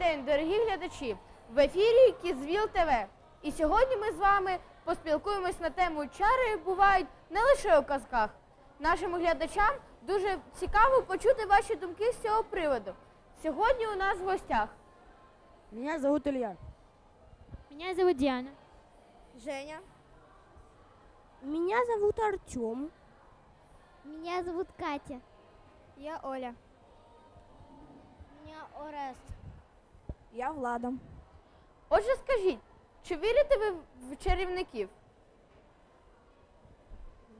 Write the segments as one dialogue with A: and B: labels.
A: день, дорогі глядачі! В ефірі Кізвіл ТВ. І сьогодні ми з вами поспілкуємось на тему чари бувають не лише у казках. Нашим глядачам дуже цікаво почути ваші думки з цього приводу. Сьогодні у нас в гостях
B: Меня зовут Илья.
C: Меня зовут Диана.
A: Женя,
B: Меня зовут Артем.
C: Меня зовут Катя.
A: я Оля.
B: Я Влада.
A: Отже, скажіть, чи вірите ви в чарівників?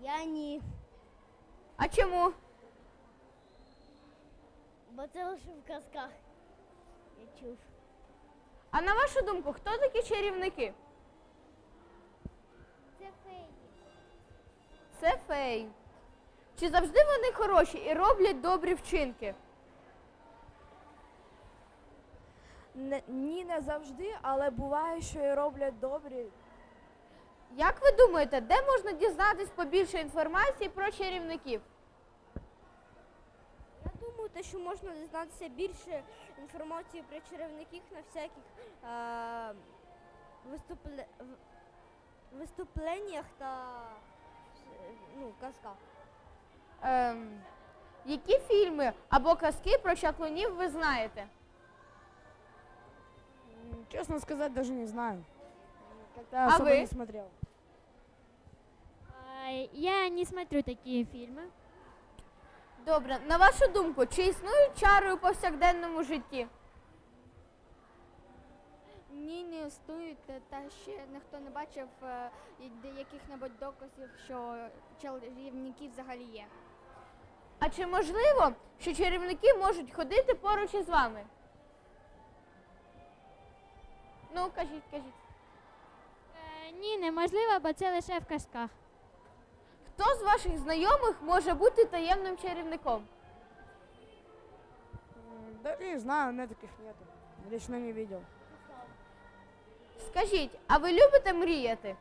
C: Я ні.
A: А чому?
C: Бо це лише в казках. Я чув.
A: А на вашу думку, хто такі чарівники?
C: Це феї.
A: Це феї. Чи завжди вони хороші і роблять добрі вчинки?
B: Не, ні, не завжди, але буває, що і роблять добрі.
A: Як ви думаєте, де можна дізнатись побільше інформації про чарівників?
D: Я думаю, те, що можна дізнатися більше інформації про чарівників на всяких е, виступле, виступленнях та ну, казках.
A: Ем, які фільми або казки про чаклунів ви знаєте?
B: Честно сказать, даже не знаю. Как-то
A: А
B: особо
A: вы?
B: не смотрел.
C: Я не смотрю такие фильмы.
A: Добре, на вашу думку, чи існують чари у повсякденному житті?
D: Ні, не існують, та- та ще ніхто не бачив е, і- яких-небудь доказів, що чарівники взагалі є.
A: А чи можливо, що чарівники можуть ходити поруч із вами? Ну, кажіть, кажіть.
C: Е, Ні, неможливо, бо це лише в казках.
A: Хто з ваших знайомих може бути таємним чарівником?
B: М, Да не знаю, у меня таких нету. Лично не видел.
A: Скажіть, а ви любите мріяти?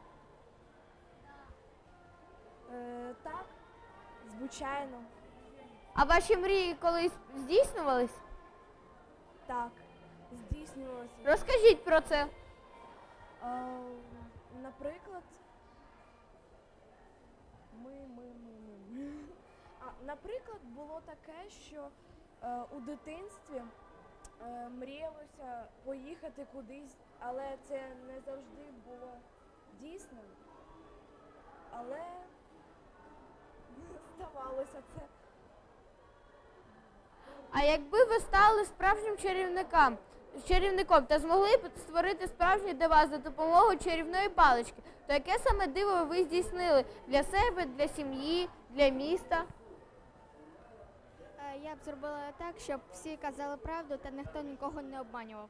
B: Е, так, звичайно.
A: А ваші мрії колись здійснювались?
B: Так, здійснювалося.
A: Розкажіть про це.
B: Е, наприклад, ми, ми, ми, ми, ми. А, наприклад, було таке, що е, у дитинстві е, мріялося поїхати кудись, але це не завжди було дійсним. Але ставалося це.
A: А якби ви стали справжнім чарівником, чарівником та змогли створити справжній дива за допомогою чарівної палички, то яке саме диво ви здійснили для себе, для сім'ї, для міста?
D: Е, Я б зробила так, щоб всі казали правду та ніхто нікого не обманював.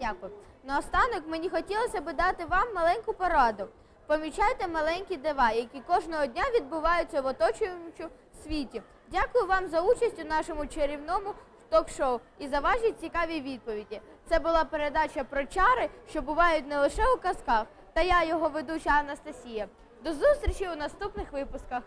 A: Дякую. Наостанок мені хотілося б дати вам маленьку пораду. Помічайте маленькі дива, які кожного дня відбуваються в оточуючому світі. Дякую вам за участь у нашому чарівному ток-шоу і за ваші цікаві відповіді. Це була передача про чари, що бувають не лише у казках, та я його ведуча Анастасія. До зустрічі у наступних випусках.